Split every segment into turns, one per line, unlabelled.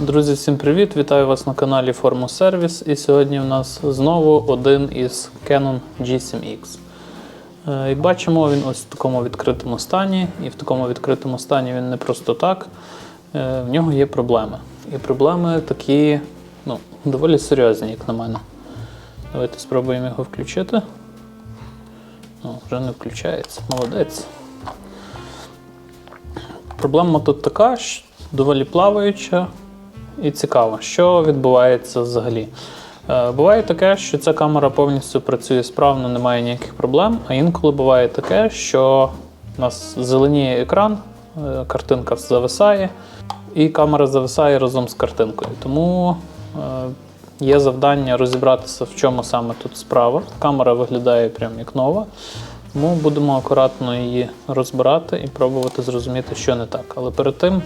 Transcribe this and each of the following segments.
Друзі, всім привіт! Вітаю вас на каналі Formus Service. І сьогодні в нас знову один із Canon G7X. Е, Як бачимо, він ось в такому відкритому стані, і в такому відкритому стані він не просто так. Е, В нього є проблеми. І проблеми такі ну, доволі серйозні, як на мене. Давайте спробуємо його включити. Ну, вже не включається. Молодець. Проблема тут така, що доволі плаваюча і цікава, що відбувається взагалі. Е, Буває таке, що ця камера повністю працює справно, немає ніяких проблем. А інколи буває таке, що у нас зеленіє екран, е, картинка зависає, і камера зависає разом з картинкою. Тому е, є завдання розібратися, в чому саме тут справа. Камера виглядає прям як нова. Тому будемо акуратно її розбирати і пробувати зрозуміти, що не так. Але перед тим,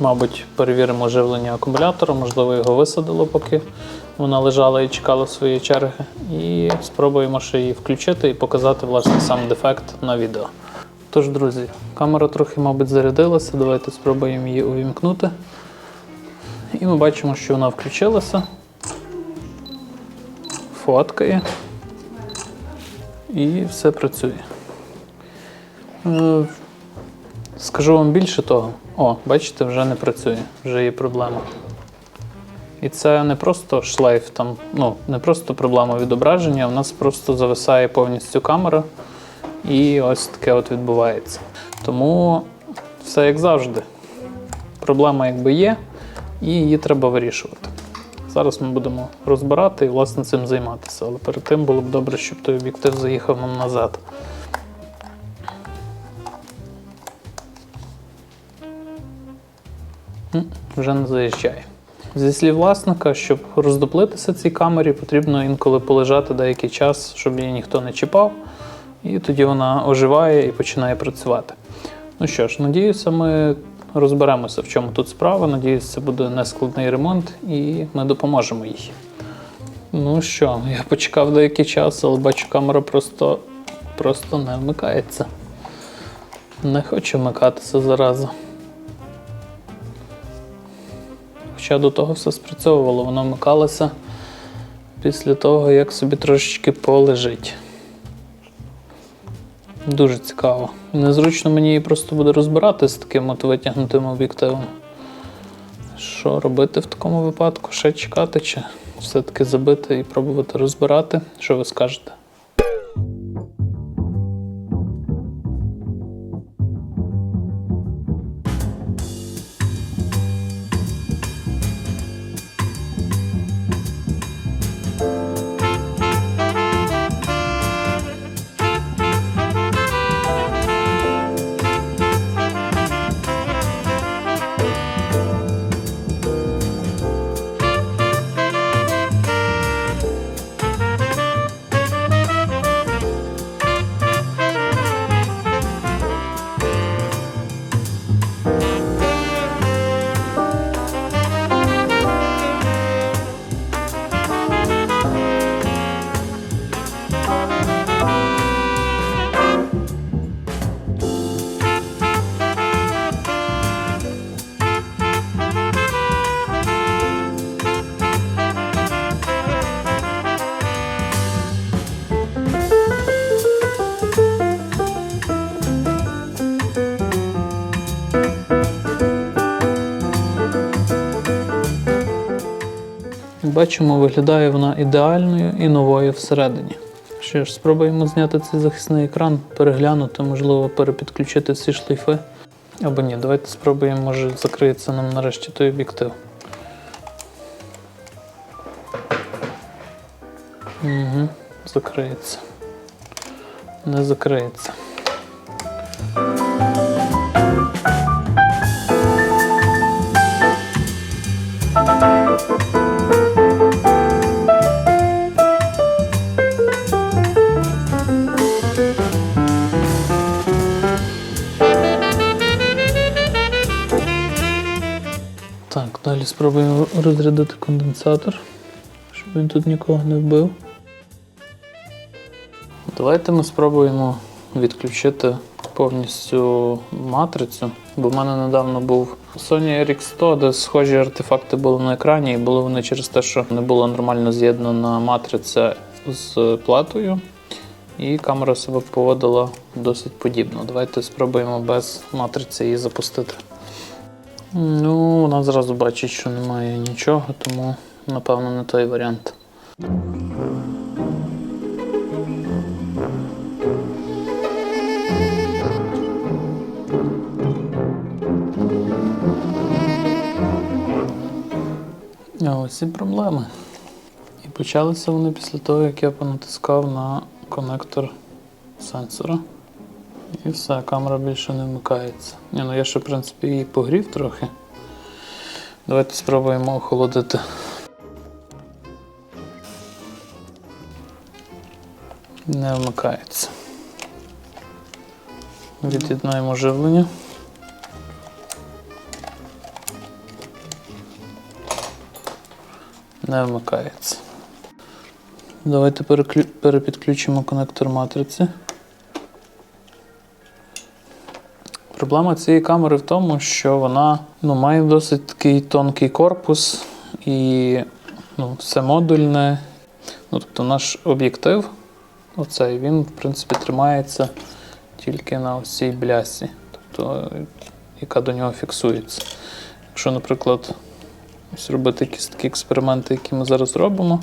мабуть, перевіримо живлення акумулятора, можливо, його висадило, поки вона лежала і чекала своєї черги. І спробуємо ще її включити і показати власне сам дефект на відео. Тож, друзі, камера трохи, мабуть, зарядилася. Давайте спробуємо її увімкнути. І ми бачимо, що вона включилася. Фоткає. І все працює. Скажу вам більше того. О, бачите, вже не працює, вже є проблема. І це не просто шлейф, там, ну, не просто проблема відображення, у нас просто зависає повністю камера, і ось таке от відбувається. Тому все як завжди. Проблема якби є, і її треба вирішувати. Зараз ми будемо розбирати і власне цим займатися. Але перед тим було б добре, щоб той об'єктив заїхав нам назад. Вже не заїжджає. Зі слів власника, щоб роздоплитися цій камері, потрібно інколи полежати деякий час, щоб її ніхто не чіпав. І тоді вона оживає і починає працювати. Ну що ж, надіюся, ми розберемося, в чому тут справа. Надіюся, це буде нескладний ремонт і ми допоможемо їй. Ну що, я почекав деякий час, але бачу, камера просто, просто не вмикається. Не хоче вмикатися зараза. Хоча до того все спрацьовувало, воно вмикалося після того, як собі трошечки полежить. Дуже цікаво. Незручно мені її просто буде розбирати з таким от витягнутим об'єктивом. Що робити в такому випадку? Ще чекати чи все-таки забити і пробувати розбирати? Що ви скажете? Бачимо, виглядає вона ідеальною і новою всередині. Що ж, спробуємо зняти цей захисний екран, переглянути, можливо, перепідключити всі шлейфи. Або ні, давайте спробуємо, може закриється нам нарешті той об'єктив. Угу, закриється. Не закриється. Далі спробуємо розрядити конденсатор, щоб він тут нікого не вбив. Давайте ми спробуємо відключити повністю матрицю, бо в мене недавно був Sony RX100, де схожі артефакти були на екрані, і були вони через те, що не була нормально з'єднана матриця з платою, і камера себе поводила досить подібно. Давайте спробуємо без матриці її запустити. Ну, вона зразу бачить, що немає нічого, тому напевно не той варіант. А ось і проблеми. І почалися вони після того, як я понатискав на конектор сенсора. І все, камера більше не вмикається. Ні, ну я ще, в принципі, її погрів трохи. Давайте спробуємо охолодити. Не вмикається. Від'єднаємо живлення. Не вмикається. Давайте перепідключимо конектор матриці. Проблема цієї камери в тому, що вона ну, має досить такий тонкий корпус і ну, все модульне. Ну, тобто наш об'єктив, оцей, він, в принципі, тримається тільки на цій блясі, тобто, яка до нього фіксується. Якщо, наприклад, ось робити якісь такі експерименти, які ми зараз робимо,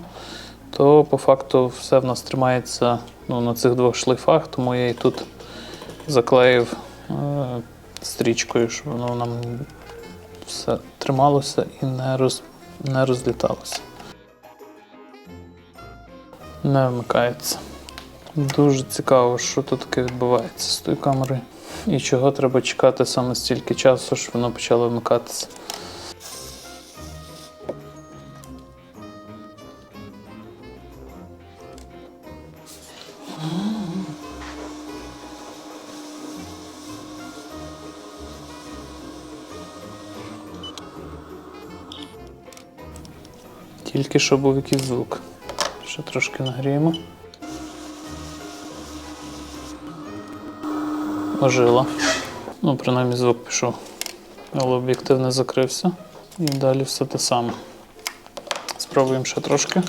то по факту все в нас тримається ну, на цих двох шлейфах, тому я і тут заклеїв стрічкою, щоб воно нам все трималося і не, роз, не розліталося. Не вмикається. Дуже цікаво, що тут таке відбувається з тою камерою. І чого треба чекати саме стільки часу, щоб воно почало вмикатися. Тільки що був якийсь звук. Ще трошки нагріємо. Ожило. Ну, принаймні звук пішов. Але об'єктив не закрився. І далі все те саме. Спробуємо ще трошки.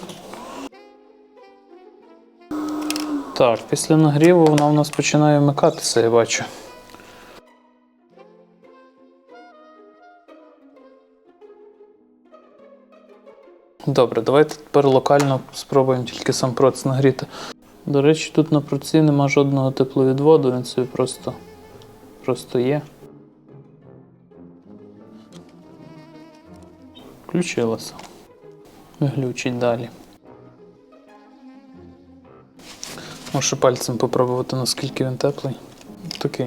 Так, після нагріву вона в нас починає вмикатися, я бачу. Добре, давайте тепер локально спробуємо тільки сам процес нагріти. До речі, тут на проці нема жодного тепловідводу, він собі просто, просто є. Включилося. Глючить далі. Можу пальцем попробувати, наскільки він теплий. Такий,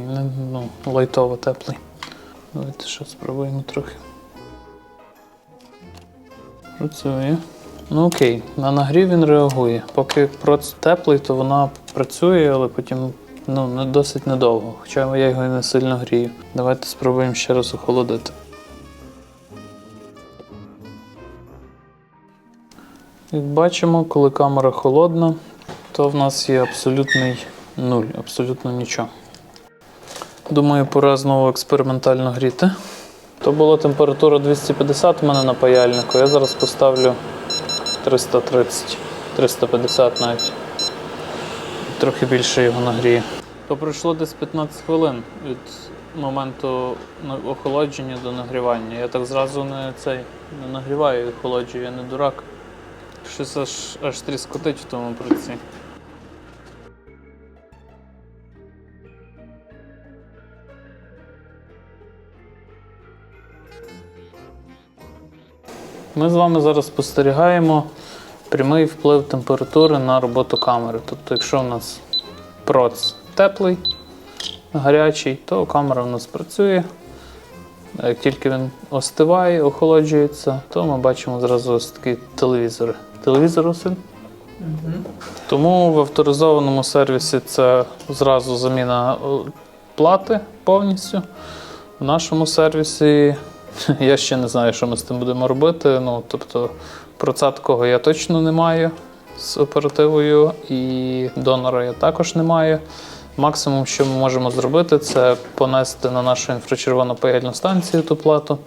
ну, лайтово теплий. Давайте ще спробуємо трохи. Працює. Ну окей, на нагрів він реагує. Поки теплий, то вона працює, але потім ну, досить недовго. Хоча я його і не сильно грію. Давайте спробуємо ще раз охолодити. Як бачимо, коли камера холодна, то в нас є абсолютний нуль, абсолютно нічого. Думаю, пора знову експериментально гріти. То була температура 250 у мене на паяльнику. Я зараз поставлю 330, 350 навіть. Трохи більше його нагрію. То пройшло десь 15 хвилин від моменту охолодження до нагрівання. Я так зразу не цей не нагріваю і охолоджую, я не дурак. Щось аж, аж тріскотить в тому проці. Ми з вами зараз спостерігаємо прямий вплив температури на роботу камери. Тобто, якщо у нас проц теплий, гарячий, то камера у нас працює. Як тільки він остиває, охолоджується, то ми бачимо зразу ось такі телевізори. Телевізор Василь? Тому в авторизованому сервісі це зразу заміна е, плати повністю. В нашому сервісі я ще не знаю, що ми з тим будемо робити. Ну, тобто, проца такого я точно не маю з оперативою, і донора я також не маю. Максимум, що ми можемо зробити, це понести на нашу інфрачервону паяльну станцію ту плату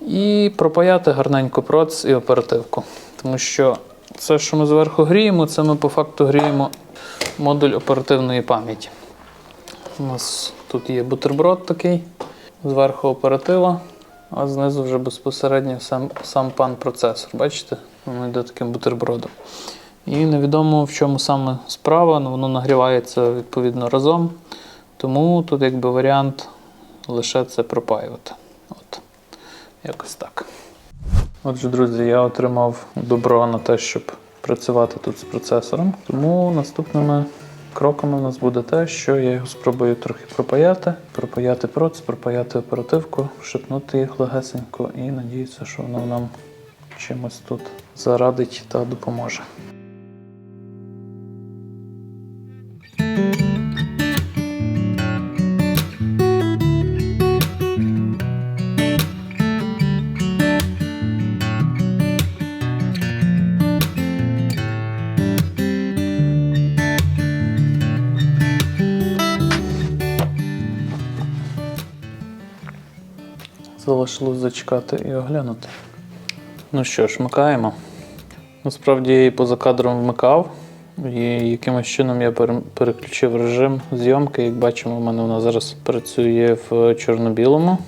і пропаяти гарненько проц і оперативку. Тому що це, що ми зверху гріємо, це ми по факту гріємо модуль оперативної пам'яті. У нас тут є бутерброд такий, зверху оператива, а знизу вже безпосередньо сам, сам пан процесор. Бачите? Воно йде таким бутербродом. І невідомо в чому саме справа, ну, воно нагрівається відповідно разом. Тому тут якби варіант лише це пропаювати. От. Якось так. Отже, друзі, я отримав добро на те, щоб працювати тут з процесором. Тому наступними кроками у нас буде те, що я його спробую трохи пропаяти, пропаяти проц, пропаяти оперативку, шепнути їх легесенько і надіюся, що воно нам чимось тут зарадить та допоможе. Залишилось зачекати і оглянути. Ну що ж, вмикаємо. Насправді я її поза кадром вмикав, і якимось чином я переключив режим зйомки. Як бачимо, у мене вона зараз працює в чорно-білому,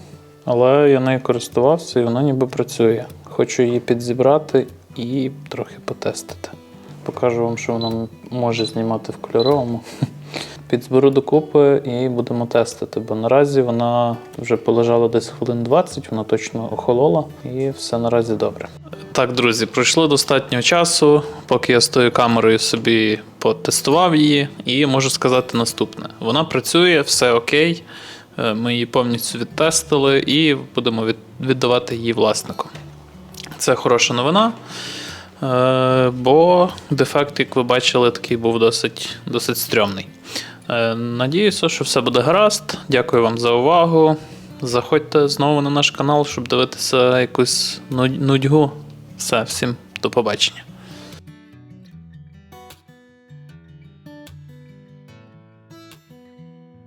але я нею користувався і вона ніби працює. Хочу її підзібрати і трохи потестити. Покажу вам, що вона може знімати в кольоровому. Підзберу докупи і будемо тестити, бо наразі вона вже полежала десь хвилин 20, вона точно охолола і все наразі добре. Так, друзі, пройшло достатньо часу, поки я з тою камерою собі потестував її, і можу сказати наступне: вона працює, все окей. е, Ми її повністю відтестили і будемо віддавати її власнику. Це хороша новина. Е, бо дефект, як ви бачили, такий був досить, досить стрьомний. Е, Надіюся, що все буде гаразд. Дякую вам за увагу. Заходьте знову на наш канал, щоб дивитися якусь нудьгу. Все, всім до побачення.